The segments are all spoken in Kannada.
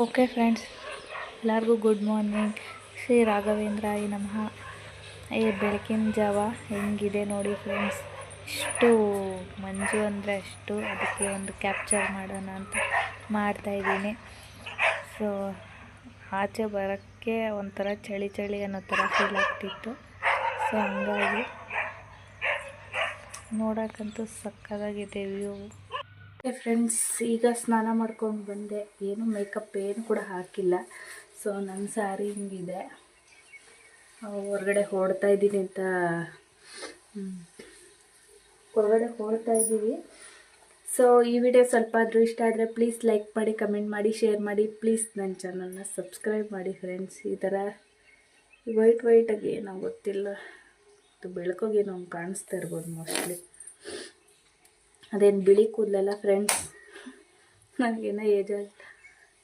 ಓಕೆ ಫ್ರೆಂಡ್ಸ್ ಎಲ್ಲರಿಗೂ ಗುಡ್ ಮಾರ್ನಿಂಗ್ ಶ್ರೀ ರಾಘವೇಂದ್ರ ಈ ನಮಃ. ಏ, ಬೆಳಕಿನ ಜಾವ ಹೆಂಗಿದೆ ನೋಡಿ ಫ್ರೆಂಡ್ಸ್ ಇಷ್ಟು ಮಂಜು ಅಂದರೆ ಅಷ್ಟು ಅದಕ್ಕೆ ಒಂದು ಕ್ಯಾಪ್ಚರ್ ಮಾಡೋಣ ಅಂತ ಮಾಡ್ತಾಯಿದ್ದೀನಿ ಸೊ ಆಚೆ ಬರೋಕ್ಕೆ ಒಂಥರ ಚಳಿ ಚಳಿ ಅನ್ನೋ ಥರ ಫೀಲ್ ಆಗ್ತಿತ್ತು. ಸೊ ಹಂಗಾಗಿ ನೋಡೋಕ್ಕಂತೂ ಸಕ್ಕದಾಗಿದೆ ವ್ಯೂ ಫ್ರೆಂಡ್ಸ್, ಈಗ ಸ್ನಾನ ಮಾಡ್ಕೊಂಡು ಬಂದೆ. ಏನು ಮೇಕಪ್ ಏನು ಕೂಡ ಹಾಕಿಲ್ಲ. ಸೊ ನನ್ನ ಸ್ಯಾರಿ ಹಿಂಗಿದೆ. ಹೊರಗಡೆ ಹೊಡ್ತಾ ಇದ್ದೀನಿ ಅಂತ ಹೊರಗಡೆ ಹೊಡ್ತಾ ಇದ್ದೀವಿ. ಸೊ ಈ ವಿಡಿಯೋ ಸ್ವಲ್ಪ ಆದರೂ ಇಷ್ಟ ಆದರೆ ಪ್ಲೀಸ್ ಲೈಕ್ ಮಾಡಿ ಕಮೆಂಟ್ ಮಾಡಿ ಶೇರ್ ಮಾಡಿ. ಪ್ಲೀಸ್ ನನ್ನ ಚಾನಲ್ನ ಸಬ್ಸ್ಕ್ರೈಬ್ ಮಾಡಿ ಫ್ರೆಂಡ್ಸ್ ಈ ಥರ ವೈಟ್ ವೈಟಾಗಿ ಏನೋ ಗೊತ್ತಿಲ್ಲ. ಬೆಳಕೋಗೇನೋ ಕಾಣಿಸ್ತಾ ಇರ್ಬೋದು ಮೋಸ್ಟ್ಲಿ ಅದೇನು ಬಿಳಿ ಕೂದಲಲ್ಲ ಫ್ರೆಂಡ್ಸ್ ನನಗೇನೋ ಏಜ್ ಆಗಿಲ್ಲ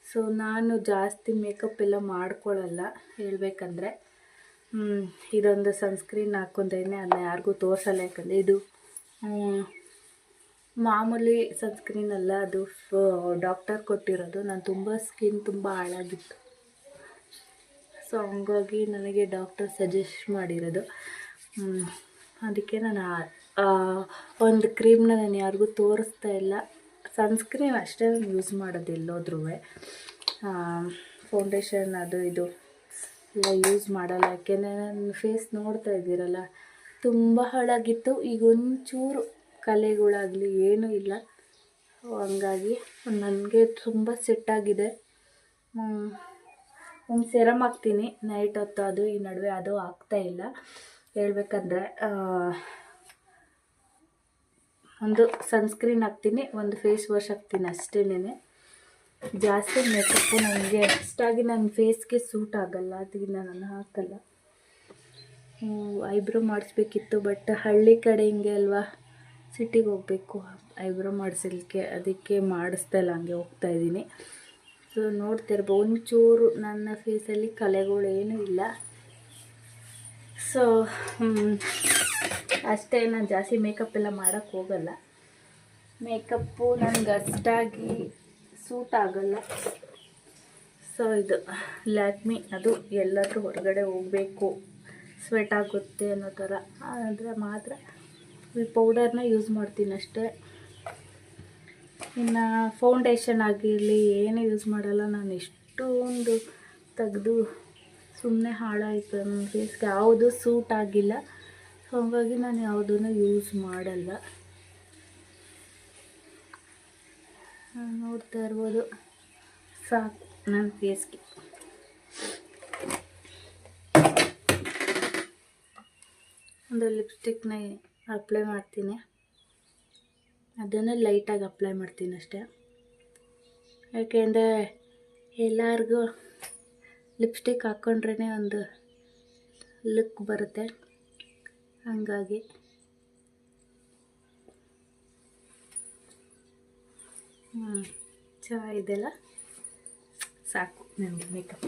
ಸೊ ನಾನು ಜಾಸ್ತಿ ಮೇಕಪ್ ಎಲ್ಲ ಮಾಡ್ಕೊಳ್ಳಲ್ಲ ಹೇಳ್ಬೇಕಂದ್ರೆ. ಇದೊಂದು ಸನ್ಸ್ಕ್ರೀನ್ ಹಾಕೊಂಡ್ರೇ ಅದನ್ನ ಯಾರಿಗೂ ತೋರಿಸಲ್ಲ, ಯಾಕಂದರೆ ಇದು ಮಾಮೂಲಿ ಸನ್ಸ್ಕ್ರೀನ್ ಅಲ್ಲ, ಅದು ಡಾಕ್ಟರ್ ಕೊಟ್ಟಿರೋದು. ನಾನು ತುಂಬ ಸ್ಕಿನ್ ತುಂಬ ಹಾಳಾಗಿತ್ತು. ಸೊ ಹಂಗಾಗಿ ನನಗೆ ಡಾಕ್ಟರ್ ಸಜೆಸ್ಟ್ ಮಾಡಿರೋದು. ಅದಕ್ಕೆ ನಾನು ಒಂದು ಕ್ರೀಮ್ನ ನಾನು ಯಾರಿಗೂ ತೋರಿಸ್ತಾ ಇಲ್ಲ. ಸನ್ಸ್ಕ್ರೀನ್ ಅಷ್ಟೇ ಯೂಸ್ ಮಾಡೋದು ಎಲ್ಲೋದ್ರೂ. ಫೌಂಡೇಶನ್ ಅದು ಇದು ಎಲ್ಲ ಯೂಸ್ ಮಾಡಲ್ಲ. ಯಾಕೆಂದರೆ ನನ್ನ ಫೇಸ್ ನೋಡ್ತಾ ಇದ್ದೀರಲ್ಲ, ತುಂಬ ಹಾಳಾಗಿತ್ತು. ಈಗ ಒಂಚೂರು ಕಲೆಗಳಾಗಲಿ ಏನೂ ಇಲ್ಲ. ಹಂಗಾಗಿ ನನಗೆ ತುಂಬ ಸೆಟ್ಟಾಗಿದೆ ಒಂದು ಸೆರಮ್ ಹಾಕ್ತೀನಿ. ನೈಟ್ ಹೊತ್ತು ಅದು ಈ ನಡುವೆ ಅದು ಆಗ್ತಾ ಇಲ್ಲ. ಹೇಳ್ಬೇಕಂದ್ರೆ ಒಂದು ಸನ್ಸ್ಕ್ರೀನ್ ಹಾಕ್ತೀನಿ, ಒಂದು ಫೇಸ್ ವಾಶ್ ಹಾಕ್ತೀನಿ ಅಷ್ಟೇನೆ ಜಾಸ್ತಿ ಮೇಕಪ್ಪು ನನಗೆ ಅಷ್ಟಾಗಿ ನನ್ನ ಫೇಸ್ಗೆ ಸೂಟ್ ಆಗಲ್ಲ ಅದಕ್ಕೆ ನಾನು ಹಾಕಲ್ಲ. ಐಬ್ರೋ ಮಾಡಿಸ್ಬೇಕಿತ್ತು ಬಟ್ ಹಳ್ಳಿ ಕಡೆ ಹಿಂಗೆ ಅಲ್ವಾ ಸಿಟಿಗೆ ಹೋಗಬೇಕು. ಐಬ್ರೋ ಮಾಡಿಸಲಿಕ್ಕೆ, ಅದಕ್ಕೆ ಮಾಡಿಸ್ತಾ ಇಲ್ಲ, ಹಂಗೆ ಹೋಗ್ತಾ ಇದ್ದೀನಿ. ಸೊ ನೋಡ್ತಿರ್ಬೋ ಒಂಚೂರು ನನ್ನ ಫೇಸಲ್ಲಿ ಕಲೆಗಳು ಏನೂ ಇಲ್ಲ. ಸೊ ಅಷ್ಟೇ, ನಾನು ಜಾಸ್ತಿ ಮೇಕಪ್ ಎಲ್ಲ ಮಾಡೋಕ್ಕೆ ಹೋಗಲ್ಲ. ಮೇಕಪ್ಪು ನನಗೆ ಅಷ್ಟಾಗಿ ಸೂಟ್ ಆಗಲ್ಲ. ಸೊ ಇದು ಲ್ಯಾಕ್ಮಿ ಅದು ಎಲ್ಲರೂ ಹೊರಗಡೆ ಹೋಗಬೇಕು. ಸ್ವೆಟ್ ಆಗುತ್ತೆ ಅನ್ನೋ ಥರ. ಆದರೆ ಮಾತ್ರ ಈ ಪೌಡರ್ನ ಯೂಸ್ ಮಾಡ್ತೀನಿ ಅಷ್ಟೇ. ಇನ್ನು ಫೌಂಡೇಶನ್ ಆಗಿರಲಿ, ಏನು ಯೂಸ್ ಮಾಡಲ್ಲ, ನಾನು ಎಷ್ಟೊಂದು ತೆಗೆದು ಸುಮ್ಮನೆ ಹಾಳಾಯಿತು ನನ್ನ ಫೇಸ್ಗೆ ಯಾವುದು ಸೂಟ್ ಆಗಿಲ್ಲ. ಸೊ ಹಾಗಾಗಿ ನಾನು ಯಾವುದನ್ನು ಯೂಸ್ ಮಾಡಲ್ಲ. ನೋಡ್ತಾ ಇರ್ಬೋದು. ಸಾಕು ನನ್ನ ಫೇಸ್ಗೆ ಒಂದು ಲಿಪ್ಸ್ಟಿಕ್ನ ಅಪ್ಲೈ ಮಾಡ್ತೀನಿ. ಅದನ್ನು ಲೈಟಾಗಿ ಅಪ್ಲೈ ಮಾಡ್ತೀನಿ ಅಷ್ಟೇ. ಯಾಕೆಂದರೆ ಎಲ್ಲರಿಗೂ ಲಿಪ್ಸ್ಟಿಕ್ ಹಾಕ್ಕೊಂಡ್ರೇ ಒಂದು ಲುಕ್ ಬರುತ್ತೆ. ಹಾಗಾಗಿ. ಹ್ಞೂ ಇದೆಲ್ಲ ಸಾಕು ನನಗೆ ಮೇಕಪ್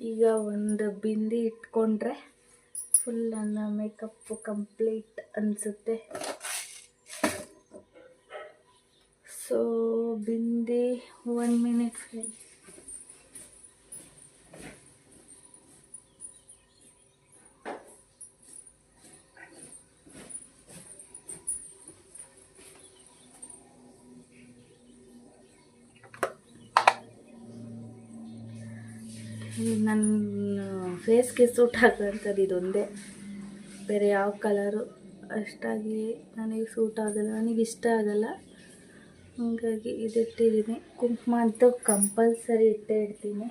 ಈಗ ಒಂದು ಬಿಂದಿ ಇಟ್ಕೊಂಡ್ರೆ ಫುಲ್ ನನ್ನ ಮೇಕಪ್ಪು ಕಂಪ್ಲೀಟ್ ಅನಿಸುತ್ತೆ. So bindi one minute friend ನನ್ನ ಫೇಸ್ಗೆ ಸೂಟ್ ಆಗೋಂಥದ್ದು ಇದೊಂದೇ. ಬೇರೆ ಯಾವ ಕಲರು ಅಷ್ಟಾಗಿ ನನಗೆ ಸೂಟ್ ಆಗಲ್ಲ ನನಗೆ ಇಷ್ಟ ಆಗಲ್ಲ. ಹಾಗಾಗಿ ಇದಿಟ್ಟಿದ್ದೀನಿ. ಕುಂಕುಮ ಅಂತೂ ಕಂಪಲ್ಸರಿ ಇಟ್ಟೇ ಇಡ್ತೀನಿ.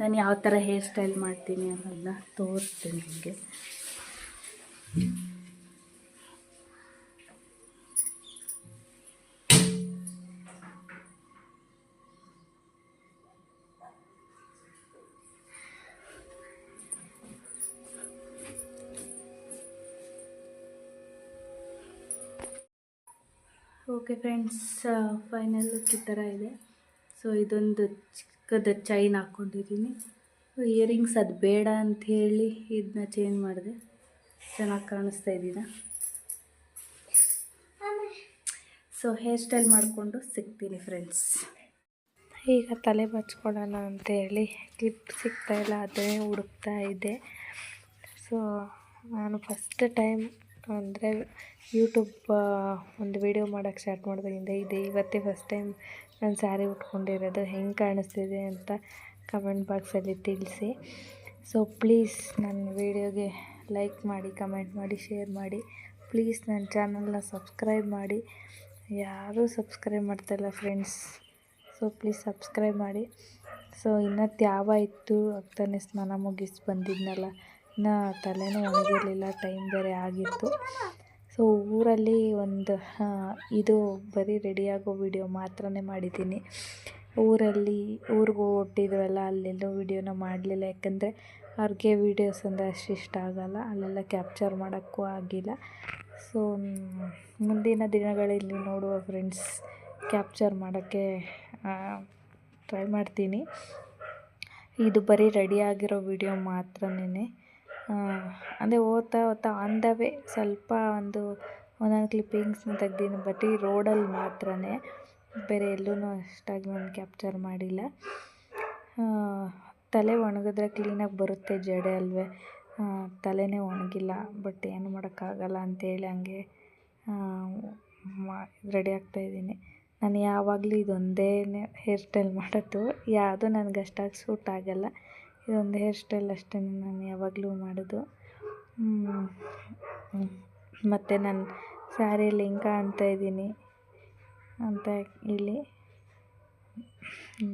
ನಾನು ಯಾವ ಥರ ಹೇರ್ ಸ್ಟೈಲ್ ಮಾಡ್ತೀನಿ ಅನ್ನೋದನ್ನ ತೋರಿಸ್ತೀನಿ ನಿಮಗೆ. ಓಕೆ ಫ್ರೆಂಡ್ಸ್ ಫೈನಲ್ ಲುಕ್ ಈ ಥರ ಇದೆ. ಸೊ ಇದೊಂದು ಚಿಕ್ಕದ ಚೈನ್ ಹಾಕ್ಕೊಂಡಿದ್ದೀನಿ ಇಯರಿಂಗ್ಸ್ ಅದು ಬೇಡ ಅಂತ ಹೇಳಿ ಇದನ್ನ ಚೇಂಜ್ ಮಾಡಿದೆ. ಚೆನ್ನಾಗಿ ಕಾಣಿಸ್ತಾ ಇದ್ದೀನ ಸೊ ಹೇರ್ ಸ್ಟೈಲ್ ಮಾಡಿಕೊಂಡು ಸಿಗ್ತೀನಿ ಫ್ರೆಂಡ್ಸ್ ಈಗ ತಲೆ ಬಚ್ಕೊಳ್ಳೋಣ ಅಂತೇಳಿ ಕ್ಲಿಪ್ ಸಿಗ್ತಾಯಿಲ್ಲ ಅದೇ ಹುಡುಕ್ತಾ ಇದ್ದೆ. ಸೊ ನಾನು ಫಸ್ಟ್ ಟೈಮ್ ಅಂದರೆ ಯೂಟ್ಯೂಬ್ ಒಂದು ವಿಡಿಯೋ ಮಾಡೋಕ್ಕೆ ಸ್ಟಾರ್ಟ್ ಮಾಡಿದಾಗಿಂದ ಇದೆ. ಇವತ್ತೇ ಫಸ್ಟ್ ಟೈಮ್ ನಾನು ಸ್ಯಾರಿ ಉಟ್ಕೊಂಡಿರೋದು ಹೆಂಗೆ ಕಾಣಿಸ್ತಿದೆ ಅಂತ ಕಮೆಂಟ್ ಬಾಕ್ಸಲ್ಲಿ ತಿಳಿಸಿ. ಸೊ ಪ್ಲೀಸ್ ನನ್ನ ವೀಡಿಯೋಗೆ ಲೈಕ್ ಮಾಡಿ ಕಮೆಂಟ್ ಮಾಡಿ ಶೇರ್ ಮಾಡಿ. ಪ್ಲೀಸ್ ನನ್ನ ಚಾನಲ್ನ ಸಬ್ಸ್ಕ್ರೈಬ್ ಮಾಡಿ. ಯಾರೂ ಸಬ್ಸ್ಕ್ರೈಬ್ ಮಾಡ್ತಾಯಿಲ್ಲ ಫ್ರೆಂಡ್ಸ್ ಸೊ ಪ್ಲೀಸ್ ಸಬ್ಸ್ಕ್ರೈಬ್ ಮಾಡಿ. ಸೊ ಇನ್ನು ತ್ಯಾವ ಇತ್ತು ಆಗ್ತಾನೆ ಸ್ನಾನ ಮುಗಿಸಿ ಬಂದಿದ್ನಲ್ಲ ಇನ್ನು ತಲೆನೂ ಒಣಗಿರಲಿಲ್ಲ ಟೈಮ್ ಬೇರೆ ಆಗಿತ್ತು. ಸೊ ಊರಲ್ಲಿ ಒಂದು ಇದು ಬರೀ ರೆಡಿಯಾಗೋ ವಿಡಿಯೋ ಮಾತ್ರನೇ ಮಾಡಿದ್ದೀನಿ. ಊರಲ್ಲಿ ಊರಿಗೆ ಹೊಟ್ಟಿದ್ವಲ್ಲ ಅಲ್ಲೆಲ್ಲೂ ವಿಡಿಯೋನ ಮಾಡಲಿಲ್ಲ. ಯಾಕಂದರೆ ಅವ್ರಿಗೆ ವೀಡಿಯೋಸ್ ಅಂದರೆ ಅಷ್ಟು ಇಷ್ಟ ಆಗೋಲ್ಲ. ಅಲ್ಲೆಲ್ಲ ಕ್ಯಾಪ್ಚರ್ ಮಾಡೋಕ್ಕೂ ಆಗಿಲ್ಲ. ಸೊ ಮುಂದಿನ ದಿನಗಳಲ್ಲಿ ನೋಡುವ ಫ್ರೆಂಡ್ಸ್ ಕ್ಯಾಪ್ಚರ್ ಮಾಡೋಕ್ಕೆ ಟ್ರೈ ಮಾಡ್ತೀನಿ. ಇದು ಬರೀ ರೆಡಿಯಾಗಿರೋ ವಿಡಿಯೋ ಮಾತ್ರನೇ ಅಂದರೆ ಓದ್ತಾ ಓದ್ತಾ ಆನ್ ದ ವೇ ಸ್ವಲ್ಪ ಒಂದು ಒಂದೊಂದು ಕ್ಲಿಪ್ಪಿಂಗ್ಸ್ನ ತೆಗ್ದಿದ್ದೀನಿ ಬಟ್ ಈ ರೋಡಲ್ಲಿ ಮಾತ್ರನೇ. ಬೇರೆ ಎಲ್ಲೂ ಅಷ್ಟಾಗಿ ನಾನು ಕ್ಯಾಪ್ಚರ್ ಮಾಡಿಲ್ಲ. ತಲೆ ಒಣಗಿದ್ರೆ ಕ್ಲೀನಾಗಿ ಬರುತ್ತೆ ಜಡೆ ಅಲ್ವೇ. ತಲೆನೇ ಒಣಗಿಲ್ಲ ಬಟ್ ಏನು ಮಾಡೋಕ್ಕಾಗಲ್ಲ ಅಂತೇಳಿ ಹಂಗೆ ಮಾ ರೆಡಿ ಆಗ್ತಾಯಿದ್ದೀನಿ ನಾನು ಯಾವಾಗಲೂ ಇದೊಂದೇ ಹೇರ್ ಸ್ಟೈಲ್ ಮಾಡೋದು. ಯಾವುದೂ ನನಗೆ ಅಷ್ಟಾಗಿ ಸೂಟ್ ಆಗೋಲ್ಲ. ಇದೊಂದು ಹೇರ್ ಸ್ಟೈಲ್ ಅಷ್ಟೇ ನಾನು ಯಾವಾಗಲೂ ಮಾಡೋದು. ಮತ್ತು ನಾನು ಸ್ಯಾರಿಯಲ್ಲಿ ಹೆಂಗೆ ಕಾಣ್ತಾ ಇದ್ದೀನಿ ಅಂತ ಇಲ್ಲಿ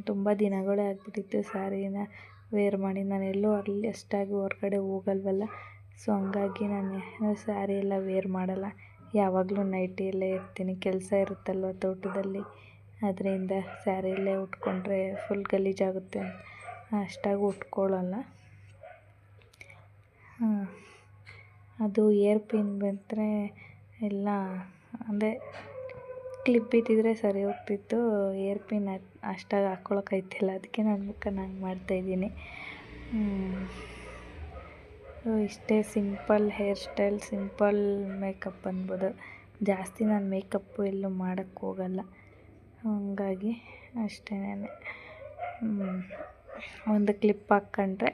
ತುಂಬ ದಿನಗಳೇ ಆಗಿಬಿಟ್ಟಿತ್ತು ಸ್ಯಾರಿನ ವೇರ್ ಮಾಡಿ. ನಾನು ಎಲ್ಲೂ ಅಲ್ಲಿ ಅಷ್ಟಾಗಿ ಹೊರ್ಗಡೆ ಹೋಗಲ್ವಲ್ಲ, ಸೊ ಹಂಗಾಗಿ ನಾನು ಸ್ಯಾರಿ ಎಲ್ಲ ವೇರ್ ಮಾಡಲ್ಲ. ಯಾವಾಗಲೂ ನೈಟಿಯಲ್ಲೇ ಇರ್ತೀನಿ. ಕೆಲಸ ಇರುತ್ತಲ್ವ ತೋಟದಲ್ಲಿ, ಅದರಿಂದ ಸ್ಯಾರಿಯಲ್ಲೇ ಉಟ್ಕೊಂಡ್ರೆ ಫುಲ್ ಗಲೀಜಾಗುತ್ತೆ ಅಷ್ಟಾಗಿ ಉಟ್ಕೊಳ್ಳಲ್ಲ. ಅದು ಏರ್ ಪಿನ್ ಬಂದರೆ ಎಲ್ಲ, ಅಂದರೆ ಕ್ಲಿಪ್ ಬಿದ್ದಿದ್ರೆ ಸರಿ ಹೋಗ್ತಿತ್ತು. ಏರ್ ಪಿನ್ ಅಷ್ಟಾಗಿ ಹಾಕ್ಕೊಳಕ್ಕಾಯ್ತಿಲ್ಲ ಅದಕ್ಕೆ ನಾನು ಮುಖನ ಹಂಗೆ ಮಾಡ್ತಾಯಿದ್ದೀನಿ ಇಷ್ಟೇ simple hair style, simple makeup ಅನ್ಬೋದು. ಜಾಸ್ತಿ ನಾನು ಮೇಕಪ್ಪು ಎಲ್ಲೂ ಮಾಡೋಕ್ಕೆ ಹೋಗಲ್ಲ. ಹಾಗಾಗಿ ಅಷ್ಟೇನೆ ಒಂದು ಕ್ಲಿಪ್ ಹಾಕ್ಕೊಂಡ್ರೆ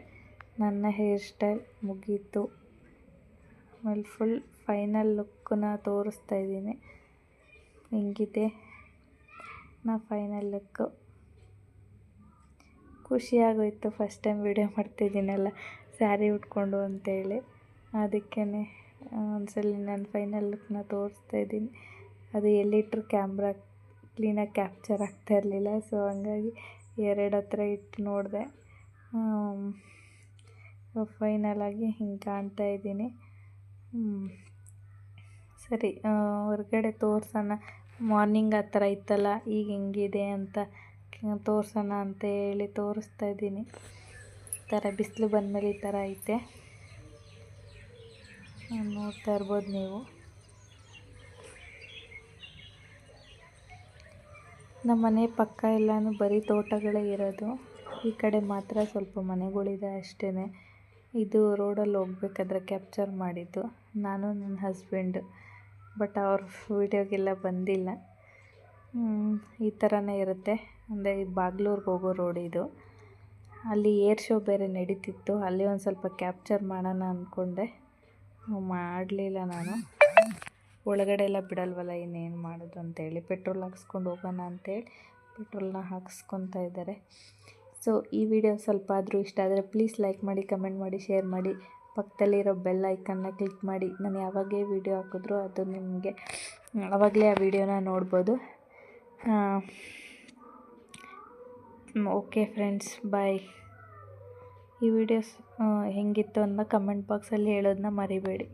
ನನ್ನ ಹೇರ್ ಸ್ಟೈಲ್ ಮುಗೀತು. ಆಮೇಲೆ ಫುಲ್ ಫೈನಲ್ ಲುಕ್ಕನ್ನ ತೋರಿಸ್ತಾ ಇದ್ದೀನಿ. ಹೆಂಗಿದೆ? ನಾ ಫೈನಲ್ ಲುಕ್ಕು ಖುಷಿಯಾಗೋಯ್ತು ಫಸ್ಟ್ ಟೈಮ್ ವಿಡಿಯೋ ಮಾಡ್ತಿದ್ದೀನಲ್ಲ ಸ್ಯಾರಿ ಉಟ್ಕೊಂಡು ಅಂತೇಳಿ. ಅದಕ್ಕೇ ಒಂದ್ಸಲ ನಾನು ಫೈನಲ್ ಲುಕ್ನ ತೋರಿಸ್ತಾ ಇದ್ದೀನಿ. ಅದು ಎಲ್ಲಿಟ್ಟರು ಕ್ಯಾಮ್ರಾ ಕ್ಲೀನಾಗಿ ಕ್ಯಾಪ್ಚರ್ ಆಗ್ತಾ ಇರಲಿಲ್ಲ ಸೊ ಹಂಗಾಗಿ ಎರಡು ಹತ್ರ ಇಟ್ಟು ನೋಡಿದೆ. ಫೈನಲಾಗಿ ಹಿಂಗೆ ಕಾಣ್ತಾ ಇದ್ದೀನಿ. ಸರಿ ಹೊರ್ಗಡೆ ತೋರ್ಸೋಣ. ಮಾರ್ನಿಂಗ್ ಆ ಥರ ಇತ್ತಲ್ಲ, ಈಗ ಹೆಂಗಿದೆ ಅಂತ ತೋರ್ಸೋಣ ಅಂತ ಹೇಳಿ ತೋರಿಸ್ತಾ ಇದ್ದೀನಿ. ಈ ಥರ ಬಿಸಿಲು ಬಂದಮೇಲೆ ಈ ಥರ ಐತೆ. ನೋಡ್ತಾ ಇರ್ಬೋದು ನೀವು. ನಮ್ಮ ಮನೆ ಪಕ್ಕ ಎಲ್ಲನೂ ಬರೀ ತೋಟಗಳೇ ಇರೋದು. ಈ ಕಡೆ ಮಾತ್ರ ಸ್ವಲ್ಪ ಮನೆಗಳಿದೆ ಅಷ್ಟೇ ಇದು ರೋಡಲ್ಲಿ ಹೋಗ್ಬೇಕಾದ್ರೆ ಕ್ಯಾಪ್ಚರ್ ಮಾಡಿದ್ದು. ನಾನು, ನನ್ನ ಹಸ್ಬೆಂಡು ಬಟ್ ಅವ್ರ ವೀಡಿಯೋಗೆಲ್ಲ ಬಂದಿಲ್ಲ. ಈ ಥರನೇ ಇರುತ್ತೆ. ಅಂದರೆ ಈ ಬಾಗ್ಲೂರ್ಗೆ ಹೋಗೋ ರೋಡ್ ಇದು. ಅಲ್ಲಿ ಏರ್ ಶೋ ಬೇರೆ ನಡೀತಿತ್ತು. ಅಲ್ಲಿ ಒಂದು ಸ್ವಲ್ಪ ಕ್ಯಾಪ್ಚರ್ ಮಾಡೋಣ ಅಂದ್ಕೊಂಡೆ ಮಾಡಲಿಲ್ಲ ನಾನು. ಒಳಗಡೆ ಎಲ್ಲ ಬಿಡಲ್ವಲ್ಲ, ಇನ್ನೇನು ಮಾಡೋದು ಅಂತೇಳಿ. ಪೆಟ್ರೋಲ್ ಹಾಕ್ಸ್ಕೊಂಡು ಹೋಗೋಣ ಅಂತೇಳಿ. ಪೆಟ್ರೋಲ್ನ ಹಾಕ್ಸ್ಕೊತಾ ಇದ್ದಾರೆ. ಸೊ ಈ ವಿಡಿಯೋ ಸ್ವಲ್ಪ ಆದರೂ ಇಷ್ಟ ಆದರೆ ಪ್ಲೀಸ್ ಲೈಕ್ ಮಾಡಿ ಕಮೆಂಟ್ ಮಾಡಿ ಶೇರ್ ಮಾಡಿ. ಪಕ್ಕದಲ್ಲಿರೋ ಬೆಲ್ ಐಕನ್ನ ಕ್ಲಿಕ್ ಮಾಡಿ. ನಾನು ಯಾವಾಗೇ ವಿಡಿಯೋ ಹಾಕಿದ್ರು ಅದು ನಿಮಗೆ ಆವಾಗಲೇ ಆ ವಿಡಿಯೋನ ನೋಡ್ಬೋದು. ಓಕೆ ಫ್ರೆಂಡ್ಸ್ ಬಾಯ್ ಈ ವಿಡಿಯೋಸ್ ಹೇಗಿತ್ತು ಅಂತ ಕಮೆಂಟ್ ಬಾಕ್ಸಲ್ಲಿ ಹೇಳೋದನ್ನ ಮರಿಬೇಡಿ.